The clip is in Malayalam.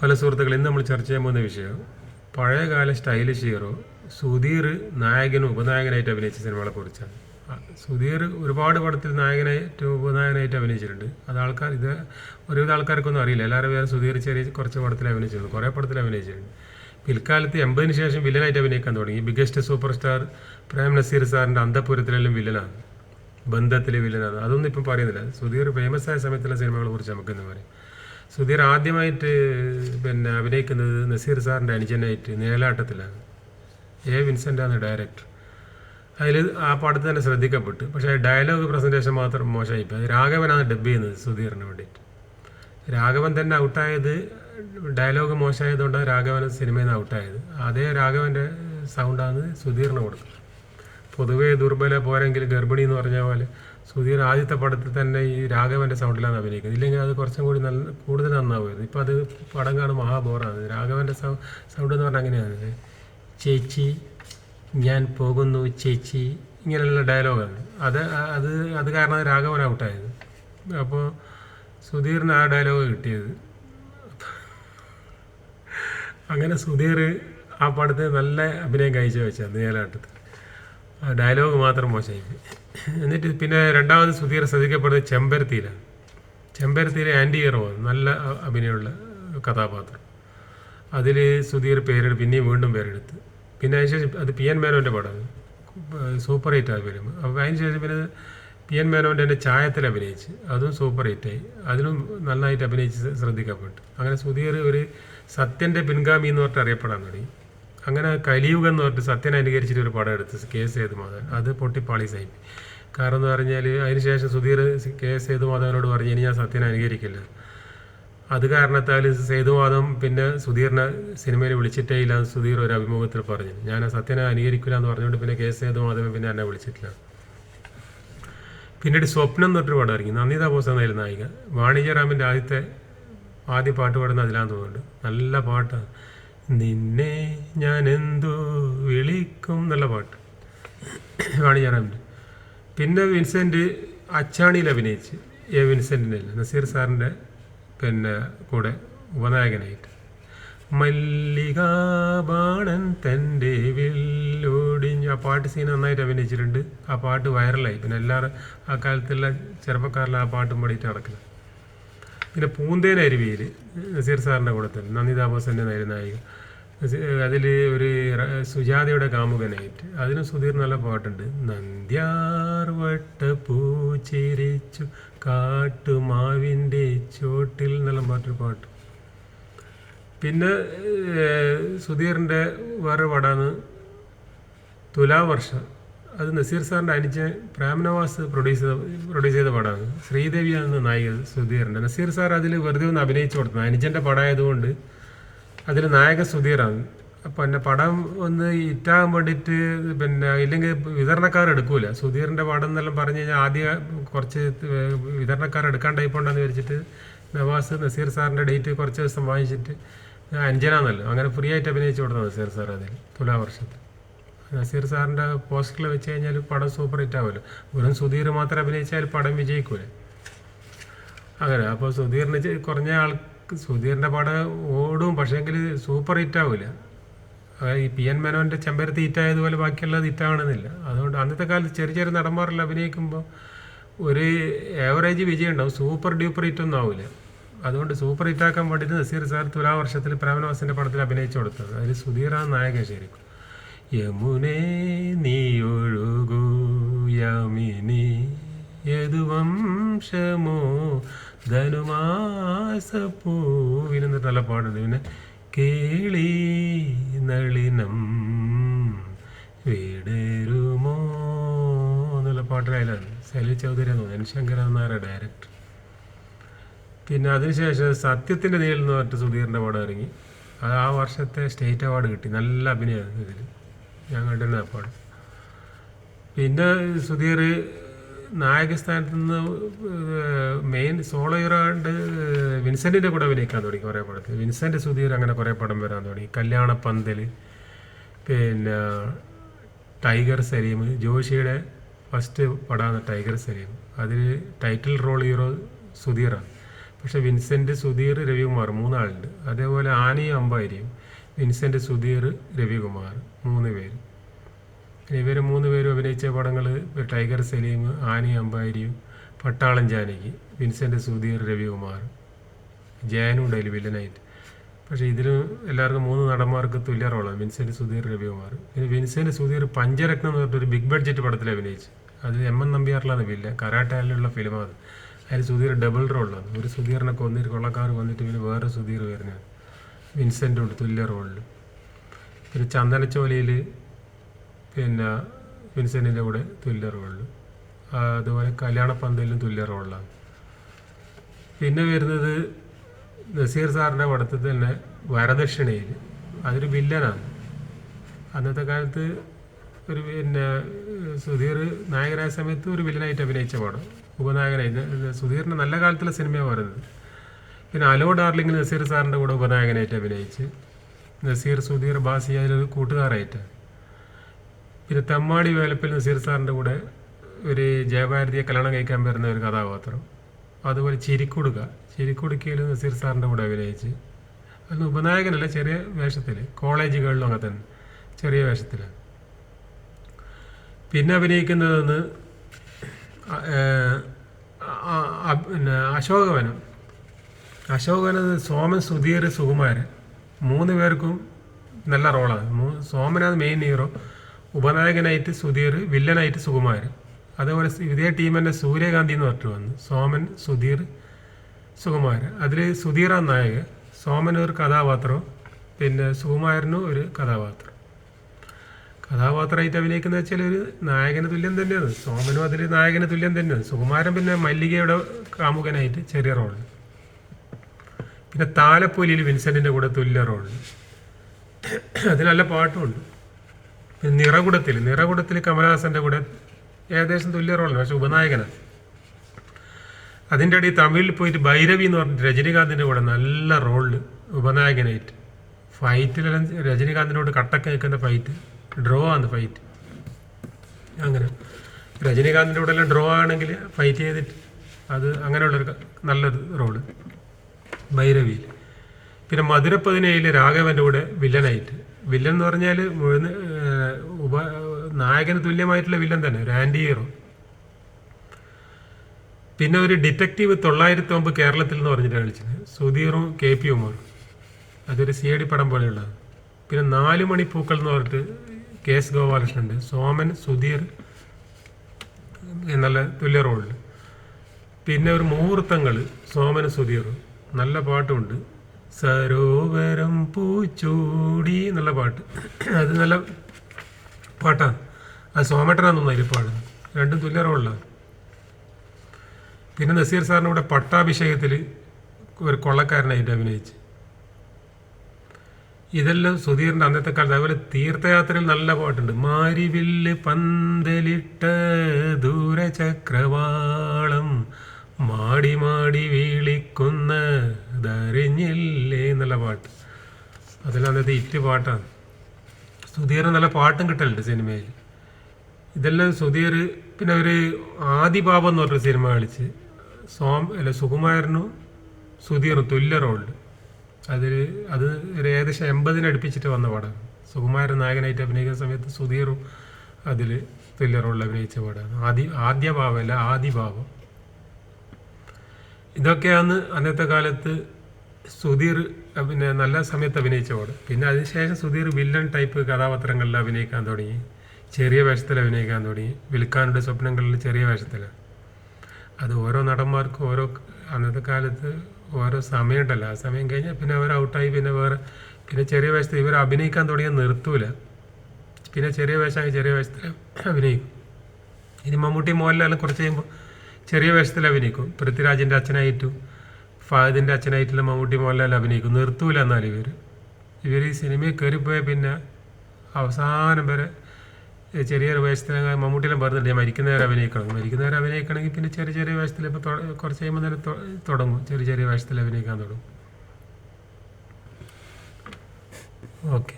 പല സുഹൃത്തുക്കൾ ഇന്ന് നമ്മൾ ചർച്ച ചെയ്യാൻ പോകുന്ന വിഷയം പഴയകാല സ്റ്റൈലിഷ് ഹീറോ സുധീർ നായകനും ഉപനായകനായിട്ട് അഭിനയിച്ച സിനിമകളെ കുറിച്ചാണ്. സുധീർ ഒരുപാട് പടത്തിൽ നായകനായിട്ട് ഉപനായകനായിട്ട് അഭിനയിച്ചിട്ടുണ്ട്. അത് ആൾക്കാർ ഇത് ഒരുവിധ ആൾക്കാർക്കൊന്നും അറിയില്ല. എല്ലാവരും വേറെ സുധീർ ചെറിയ കുറച്ച് പടത്തിൽ അഭിനയിച്ചിട്ടുണ്ട്. കുറേ പടത്തിൽ അഭിനയിച്ചിട്ടുണ്ട്. പിൽക്കാലത്ത് എൺപതിന് ശേഷം വില്ലനായിട്ട് അഭിനയിക്കാൻ തുടങ്ങി. Biggest super star Prem Nazir സാറിന്റെ അന്തപുരത്തിലെല്ലാം വില്ലനാണ്. ബന്ധത്തിലെ വില്ലനാണ്. അതൊന്നും ഇപ്പം പറയുന്നില്ല. സുധീർ ഫേമസ് ആയ സമയത്തുള്ള സിനിമകളെ കുറിച്ച് നമുക്കിന്ന് പറയാം? സുധീർ ആദ്യമായിട്ട് പിന്നെ അഭിനയിക്കുന്നത് നസീർ സാറിന്റെ അനുജനായിട്ട് നിഴലാട്ടത്തിലാണ്. എ. വിൻസെന്റാണ് ഡയറക്ടർ. അതിൽ ആ പടത്ത് തന്നെ ശ്രദ്ധിക്കപ്പെട്ടു. പക്ഷേ ഡയലോഗ് പ്രസന്റേഷൻ മാത്രം മോശമായിപ്പോയി രാഘവനാണ് ഡബ് ചെയ്യുന്നത് സുധീറിന് വേണ്ടിയിട്ട്. രാഘവൻ തന്നെ ഔട്ടായത് ഡയലോഗ് മോശമായതുകൊണ്ടാണ് രാഘവൻ സിനിമയിൽ നിന്ന് ഔട്ടായത്. അതേ രാഘവന്റെ സൗണ്ടാണ് സുധീറിന് കൊടുക്കുന്നത് പൊതുവേ ദുർബല പോരെങ്കിൽ ഗർഭിണി എന്ന് പറഞ്ഞ പോലെ സുധീർ ആദ്യത്തെ പടത്തിൽ തന്നെ ഈ രാഘവന്റെ സൗണ്ടിലാണ് അഭിനയിക്കുന്നത്. ഇല്ലെങ്കിൽ അത് കുറച്ചും കൂടി നല്ല കൂടുതൽ നന്നാവുമായിരുന്നു. ഇപ്പോൾ അത് പടം കാണും മഹാബോറാണ്. രാഘവന്റെ സൗണ്ട് എന്ന് പറഞ്ഞാൽ അങ്ങനെയാണ്. ചേച്ചി ഞാൻ പോകുന്നു ചേച്ചി ഇങ്ങനെയുള്ള ഡയലോഗാണ് അത് അത് അത് കാരണം രാഘവൻ ഔട്ടായത് അപ്പോൾ സുധീറിന് ആ ഡയലോഗ് കിട്ടിയത്. അങ്ങനെ സുധീർ ആ പടത്തിൽ നല്ല അഭിനയം കഴിച്ചു വെച്ചാൽ ആ ഡയലോഗ് മാത്രം മോശമായി. എന്നിട്ട് പിന്നെ രണ്ടാമത് സുധീർ ശ്രദ്ധിക്കപ്പെടുന്നത് ചെമ്പരത്തിയിലാണ് ചെമ്പരത്തിയിലെ ആന്റി ഹീറോ നല്ല അഭിനയമുള്ള കഥാപാത്രം. അതിൽ സുധീർ പേരെടുത്ത് പിന്നെയും വീണ്ടും പേരെടുത്ത്. പിന്നെ അതിനുശേഷം അത് പി എൻ മേനോന്റെ പടമാണ് സൂപ്പർ ഹിറ്റ് ആയി വരും അപ്പോൾ അതിനുശേഷം പിന്നെ പി എൻ മേനോന്റെ തന്നെ ചായത്തിൽ അഭിനയിച്ച്. അതും സൂപ്പർ ഹിറ്റായി അതിനും നന്നായിട്ട് അഭിനയിച്ച് ശ്രദ്ധിക്കപ്പെട്ടു. അങ്ങനെ സുധീർ ഒരു സത്യന്റെ പിൻഗാമി എന്ന് പറഞ്ഞിട്ട് അറിയപ്പെടാൻ തുടങ്ങി. അങ്ങനെ കലിയുഗം എന്ന് പറഞ്ഞിട്ട് സത്യനെ അനുകരിച്ചിട്ട് ഒരു പടം എടുത്ത് കെ സേതുമാധവൻ. അത് പൊട്ടിപ്പാളീസായി കാരണം എന്ന് പറഞ്ഞാൽ അതിനുശേഷം സുധീർ കെ സേതുമാധവനോട് പറഞ്ഞു ഇനി ഞാൻ സത്യനെ അനുകരിക്കില്ല. അത് കാരണത്താൽ സേതുവാദം പിന്നെ സുധീറിനെ സിനിമയിൽ വിളിച്ചിട്ടേ ഇല്ല സുധീർ ഒരു അഭിമുഖത്തിൽ പറഞ്ഞു. ഞാൻ സത്യനെ അനുകരിക്കില്ല എന്ന് പറഞ്ഞുകൊണ്ട് പിന്നെ കെ സേതുമാധവൻ പിന്നെ എന്നെ വിളിച്ചിട്ടില്ല. പിന്നീട് സ്വപ്നം എന്ന് പറഞ്ഞൊരു പടം ഇറങ്ങി. നന്ദിത ബോസ് എന്നായിരുന്നു നായിക. വാണിജ്യറാമിന്റെ ആദ്യത്തെ ആദ്യ പാട്ട് പാടുന്ന അതിലാന്ന് തോന്നുന്നുണ്ട്. നല്ല പാട്ടാണ്. നിന്നെ ഞാൻ എന്തു വിളിക്കും എന്നുള്ള പാട്ട്. വാണിജ്യറാമിന്റെ പിന്നെ വിൻസെന്റ് അച്ചാണിയിൽ അഭിനയിച്ച്. എ വിൻസെന്റിനെ നസീർ സാറിന്റെ പിന്നെ കൂടെ ഉപനായകനായിട്ട്. മല്ലികാബാണൻ തന്റെ ആ പാട്ട് സീൻ നന്നായിട്ട് അഭിനയിച്ചിട്ടുണ്ട്. ആ പാട്ട് വൈറലായി പിന്നെ എല്ലാവരും ആ കാലത്തുള്ള ചെറുപ്പക്കാരിൽ ആ പാട്ടും പാടിയിട്ട് നടക്കുന്നത്. പിന്നെ പൂന്തേൻ അരുവിയിൽ നസീർ സാറിന്റെ കൂടെ തന്നെ നന്ദിതാ ബോസന്റെ നായിക അതിൽ ഒരു സുജാതയുടെ കാമുകനായിട്ട് അതിനും സുധീർ നല്ല പാട്ടുണ്ട്. നന്ദ്യാർവട്ട പൂച്ചിരിച്ചു കാട്ടുമാവിന്റെ ചോട്ടിൽ എന്നുള്ള പാട്ടൊരു പാട്ട്. പിന്നെ സുധീറിന്റെ വേറെ പടമാണ് തുലാവർഷം. അത് നസീർ സാറിന്റെ അനുജ പ്രേംനവാസ് പ്രൊഡ്യൂസ് ചെയ്ത പ്രൊഡ്യൂസ് ചെയ്ത പടമാണ്. ശ്രീദേവി എന്ന നായിക സുധീറിന്റെ. നസീർ സാർ അതിൽ വെറുതെ ഒന്ന് അഭിനയിച്ചു കൊടുത്തു അനുജന്റെ പടമായതുകൊണ്ട് അതിൽ നായക സുധീറാണ്. അപ്പം എന്റെ പടം ഒന്ന് ഇറ്റാകാൻ വേണ്ടിയിട്ട് പിന്നെ ഇല്ലെങ്കിൽ വിതരണക്കാർ എടുക്കൂല. സുധീറിന്റെ പടം എന്നെല്ലാം പറഞ്ഞു കഴിഞ്ഞാൽ ആദ്യം കുറച്ച് വിതരണക്കാർ എടുക്കാൻ ടൈപ്പ് ഉണ്ടെന്ന് വിചാരിച്ചിട്ട് നവാസ് നസീർ സാറിന്റെ ഡേറ്റ് കുറച്ച് ദിവസം വാങ്ങിച്ചിട്ട് അഞ്ജനാന്നല്ലോ അങ്ങനെ ഫ്രീ ആയിട്ട് അഭിനയിച്ചു കൊടുത്തത് നസീർ സാർ അതിൽ തുലാവർഷത്തിൽ. നസീർ സാറിന്റെ പോസ്റ്റിൽ വെച്ച് കഴിഞ്ഞാൽ പടം സൂപ്പർ ഹിറ്റ് ആവുമല്ലോ. വെറും സുധീർ മാത്രം അഭിനയിച്ചാൽ പടം വിജയിക്കൂലേ? അങ്ങനെ അപ്പോൾ സുധീറിന് കുറഞ്ഞ ആൾക്ക് സുധീറിന്റെ പടം ഓടും പക്ഷേങ്കിൽ സൂപ്പർ ഹിറ്റ് ആവില്ല ഈ പി എൻ മേനോന്റെ ചെമ്പരത്തി ഹിറ്റായതുപോലെ ബാക്കിയുള്ളത് ഹിറ്റാവണമെന്നില്ല അതുകൊണ്ട് അന്നത്തെ കാലത്ത് ചെറിയ ചെറിയ നടന്മാരെല്ലാം അഭിനയിക്കുമ്പോൾ ഒരു ഏവറേജ് വിജയം ഉണ്ടാവും. സൂപ്പർ ഡ്യൂപ്പർ ഹിറ്റ് ഒന്നും ആവില്ല അതുകൊണ്ട് സൂപ്പർ ഹിറ്റാക്കാൻ വേണ്ടിയിട്ട് നസീർ സാർ തുലാവർഷത്തിൽ പ്രേമനവാസിന്റെ പടത്തിൽ അഭിനയിച്ചു കൊടുത്തത്. അതിൽ സുധീറാണ് നായകൻ ശരിക്കും. യമുനേ നീ ഒഴുകൂ യമിനി. യദുവംശമോ ധനുമാസപ്പൂവിനെന്നിട്ട് ധനുമാസപ്പൂവിനെന്ന് നല്ല പാടുണ്ട്. പിന്നെ കേളി നളിനം വീടരുമോ എന്നുള്ള പാട്ടിലായാലും സലി ചൗധരി എന്ന് തോന്നുന്നു ശങ്കരൻ ഡയറക്ടർ. പിന്നെ അതിനുശേഷം സത്യത്തിന്റെ നീൽ എന്ന് പറഞ്ഞിട്ട് സുധീറിന്റെ പടം ഇറങ്ങി. അത് ആ വർഷത്തെ സ്റ്റേറ്റ് അവാർഡ് കിട്ടി. നല്ല അഭിനയമാണ് ഇതിൽ ഞാൻ കണ്ടിരുന്ന പിന്നെ സുധീർ നായകസ്ഥാനത്ത് നിന്ന് മെയിൻ സോളോ ഹീറോ ആയിട്ട് വിൻസെന്റിന്റെ കൂടെ അഭിനയിക്കാൻ തുടങ്ങി കുറേ പടത്തിൽ. വിൻസെന്റ് സുധീർ അങ്ങനെ കുറേ പടം വരാൻ തുടങ്ങി. കല്യാണപ്പന്തൽ പിന്നെ ടൈഗർ സലീം ജോഷിയുടെ ഫസ്റ്റ് പടമാണ് ടൈഗർ സലീം. അതിൽ ടൈറ്റിൽ റോൾ ഹീറോ സുധീറാണ്. പക്ഷേ വിൻസെന്റ് സുധീർ രവികുമാർ മൂന്നാളുണ്ട്. അതേപോലെ ആനയും അമ്പായിരിയും വിൻസെന്റ് സുധീർ രവികുമാർ മൂന്ന് പേര്. ഇവർ മൂന്ന് പേരും അഭിനയിച്ച പടങ്ങൾ ടൈഗർ സലീം ആനി അമ്പാരിയും പട്ടാളം ജാനകി വിൻസെന്റ് സുധീർ രവികുമാർ ജാനു ഡെയിലി വില്ലനായിട്ട്. പക്ഷേ ഇതിൽ എല്ലാവർക്കും മൂന്ന് നടന്മാർക്ക് തുല്യ റോളാണ്. വിൻസെന്റ് സുധീർ രവികുമാർ. പിന്നെ വിൻസെന്റ് സുധീർ പഞ്ചരത്നം എന്ന് പറഞ്ഞിട്ടൊരു ബിഗ് ബഡ്ജറ്റ് പടത്തിൽ അഭിനയിച്ചു. അത് എം എൻ നമ്പ്യാറിലാണ് വില്ല. കരാട്ടാലിലുള്ള ഫിലിമാണ് അതിൽ സുധീർ ഡബിൾ റോളാണ് ഒരു സുധീറിനെ കൊന്നിട്ട് കൊള്ളക്കാർ വന്നിട്ട് പിന്നെ വേറെ സുധീർ വരുന്നതാണ്. വിൻസെന്റ് ഉണ്ട് തുല്യ റോളിൽ. പിന്നെ ചന്ദനച്ചോലയിൽ പിന്നെ വിൻസെന്റിന്റെ കൂടെ തുല്യ റോളിൽ. അതുപോലെ കല്യാണപ്പന്തലിലും തുല്യ റോളിലാണ്. പിന്നെ വരുന്നത് നസീർ സാറിന്റെ പടത്തിൽ തന്നെ വരദക്ഷിണയിൽ. അതൊരു വില്ലനാണ്. അന്നത്തെ കാലത്ത് ഒരു പിന്നെ സുധീർ നായകനായ സമയത്ത് ഒരു വില്ലനായിട്ട് അഭിനയിച്ച പടം. ഉപനായകനായി. സുധീറിന്റെ നല്ല കാലത്തുള്ള സിനിമയാണ് പറയുന്നത്. പിന്നെ അലോ ഡാർലിംഗ് നസീർ സാറിന്റെ കൂടെ ഉപനായകനായിട്ട് അഭിനയിച്ച് നസീർ സുധീർ ബാസി അതിലൊരു കൂട്ടുകാരായിട്ട്. പിന്നെ തമ്മാടി വേലപ്പിൽ നസീർ സാറിന്റെ കൂടെ ഒരു ജയഭാരതിയെ കല്യാണം കഴിക്കാൻ വരുന്ന ഒരു കഥാപാത്രം. അതുപോലെ ചിരിക്കുടുക ചിരിക്കുടുക്കയിൽ നസീർ സാറിന്റെ കൂടെ അഭിനയിച്ച്. അന്ന് ഉപനായകനല്ല ചെറിയ വേഷത്തിൽ കോളേജുകളിലും അങ്ങനെ തന്നെ. ചെറിയ വേഷത്തിൽ പിന്നെ അഭിനയിക്കുന്നതെന്ന് പിന്നെ അശോകവനം. അശോകവനം സോമൻ സുധീർ സുകുമാരൻ മൂന്ന് പേർക്കും നല്ല റോളാണ്. മൂ- സോമനാണ് മെയിൻ ഹീറോ ഉപനായകനായിട്ട് സുധീർ വില്ലനായിട്ട് സുകുമാരൻ അതേപോലെ ഇതേ ടീമിന്റെ സൂര്യകാന്തി എന്ന് പറഞ്ഞിട്ട് വന്നു. സോമൻ സുധീർ സുകുമാരൻ അതിൽ സുധീറാണ് നായകൻ. സോമൻ ഒരു കഥാപാത്രവും പിന്നെ സുകുമാരനും ഒരു കഥാപാത്രം. കഥാപാത്രമായിട്ട് അഭിനയിക്കുന്ന വെച്ചാൽ ഒരു നായകന് തുല്യം തന്നെയാണ്. സോമനും അതിൽ നായകന് തുല്യം തന്നെയാണ്. സുകുമാരൻ പിന്നെ മല്ലികയുടെ കാമുകനായിട്ട് ചെറിയ റോൾ പിന്നെ താലപ്പൊലിയിൽ വിൻസെന്റിന്റെ കൂടെ തുല്യ അതിൽ നല്ല പാട്ടുമുണ്ട് പിന്നെ നിറകുടത്തിൽ നിറകുടത്തിൽ കമലഹാസന്റെ കൂടെ ഏകദേശം തുല്യ പക്ഷെ ഉപനായകനാണ് അതിന്റെ ഇടയിൽ തമിഴിൽ പോയിട്ട് ഭൈരവി എന്ന് പറഞ്ഞിട്ട് രജനീകാന്തിന്റെ കൂടെ നല്ല റോളിൽ ഉപനായകനായിട്ട്. ഫൈറ്റിലെല്ലാം രജനീകാന്തിനോട് കട്ടക്ക് നിൽക്കുന്ന ഫൈറ്റ് ഡ്രോ ആണ് ഫൈറ്റ്. അങ്ങനെ. രജനീകാന്തിന്റെ കൂടെ എല്ലാം ഡ്രോ ആണെങ്കിൽ ഫൈറ്റ് ചെയ്തിട്ട് അത് അങ്ങനെയുള്ളൊരു നല്ലൊരു റോൾ. ഭൈരവിയിൽ പിന്നെ മധുരപ്പതിനയിൽ രാഘവന്റെ കൂടെ വില്ലനായിട്ട്. വില്ലൻ എന്ന് പറഞ്ഞാൽ ഉപ നായകന് തുല്യമായിട്ടുള്ള വില്ലൻ തന്നെ ഒരു ആന്റി ഹീറോ. പിന്നെ ഒരു ഡിറ്റക്റ്റീവ് തൊള്ളായിരത്തി ഒമ്പത് കേരളത്തിൽ എന്ന് പറഞ്ഞിട്ട് കളിച്ചത് സുധീറും കെ പി ഉമറും അതൊരു സി ഡി പടം പോലെയുള്ളത്. പിന്നെ നാല് മണി പൂക്കൾ എന്ന് പറഞ്ഞിട്ട് കെ എസ് ഗോപാലകൃഷ്ണൻ സോമൻ സുധീർ എന്നുള്ള തുല്യ റോളിൽ പിന്നെ ഒരു മുഹൂർത്തങ്ങൾ സോമൻ സുധീറും. നല്ല പാട്ടുമുണ്ട് സരോവരം പൂച്ചൂടി എന്നുള്ള പാട്ട്. അത് നല്ല പാട്ടാണ്. അത് തോന്നുന്നു അതിൽ പാടുന്നത്. രണ്ടും തുല്യറുള്ള പിന്നെ നസീർ സാറിന് ഇവിടെ പട്ടാഭിഷേകത്തിൽ ഒരു കൊള്ളക്കാരനായിട്ട് അഭിനയിച്ച്. ഇതെല്ലാം സുധീറിന്റെ അന്നത്തെ കാലത്ത് അതുപോലെ തീർത്ഥയാത്രയിൽ നല്ല പാട്ടുണ്ട്. മാരിവില്ല് പന്തലിട്ട ദൂരചക്രവാളം മാടി മാടി വീളിക്കുന്ന ധരിഞ്ഞില്ലേ എന്നുള്ള പാട്ട്. അതിൽ അന്നത്തെ ഇറ്റ് പാട്ടാണ്. സുധീർ നല്ല പാട്ടും കിട്ടലുണ്ട് സിനിമയിൽ. ഇതെല്ലാം സുധീർ പിന്നെ ഒരു ആദിപാപം എന്ന് പറഞ്ഞ സിനിമ കളിച്ച് സോം അല്ല സുകുമാരനും സുധീറും തുല്യ റോളിൽ അതിൽ അത് ഒരു ഏകദേശം എൺപതിന് അടുപ്പിച്ചിട്ട് വന്ന പാടാണ്. സുകുമാരൻ നായകനായിട്ട് അഭിനയിക്കുന്ന സമയത്ത് സുധീറും അതിൽ തുല്യ റോളിൽ അഭിനയിച്ച പാടാണ്. ആദി ആദ്യ ഭാവമല്ല ആദിഭാവം ഇതൊക്കെയാണ് അന്നത്തെ കാലത്ത് സുധീർ പിന്നെ നല്ല സമയത്ത് അഭിനയിച്ച പാട്. പിന്നെ അതിനുശേഷം സുധീർ വില്ലൻ ടൈപ്പ് കഥാപാത്രങ്ങളിൽ അഭിനയിക്കാൻ തുടങ്ങി. ചെറിയ വേഷത്തിൽ അഭിനയിക്കാൻ തുടങ്ങി. വിൽക്കാനുടെ സ്വപ്നങ്ങളിൽ ചെറിയ വേഷത്തിൽ അത് ഓരോ നടന്മാർക്കും ഓരോ അന്നത്തെ കാലത്ത് ഓരോ സമയമുണ്ടല്ലോ. ആ സമയം കഴിഞ്ഞാൽ പിന്നെ അവർ ഔട്ടായി പിന്നെ വേറെ പിന്നെ ചെറിയ വേഷത്തിൽ ഇവർ അഭിനയിക്കാൻ തുടങ്ങിയാൽ നിർത്തൂല. പിന്നെ ചെറിയ വേഷമായി ചെറിയ വേഷത്തിൽ അഭിനയിക്കും. ഇനി മമ്മൂട്ടി മോഹൻലാലും കുറച്ച് കഴിയുമ്പോൾ ചെറിയ വേഷത്തിൽ അഭിനയിക്കും. പൃഥ്വിരാജിന്റെ അച്ഛനായിട്ടും ഫഹദിന്റെ അച്ഛനായിട്ടുള്ള മമ്മൂട്ടി മോഹൻലാൽ അഭിനയിക്കും. നിർത്തൂല എന്നാൽ ഇവർ ഇവർ ഈ സിനിമയിൽ കയറിപ്പോയ പിന്നെ അവസാനം വരെ ചെറിയൊരു വേഷത്തിൽ മമ്മൂട്ടിയിലും പറഞ്ഞിട്ട് മരിക്കുന്നവരെ അഭിനയിക്കണം മരിക്കുന്നവരെ അഭിനയിക്കണമെങ്കിൽ. പിന്നെ ചെറിയ ചെറിയ വേഷത്തിൽ ഇപ്പോൾ കുറച്ച് കഴിയുമ്പോൾ തുടങ്ങും. ചെറിയ ചെറിയ വേഷത്തിൽ അഭിനയിക്കാൻ തുടങ്ങും. ഓക്കെ.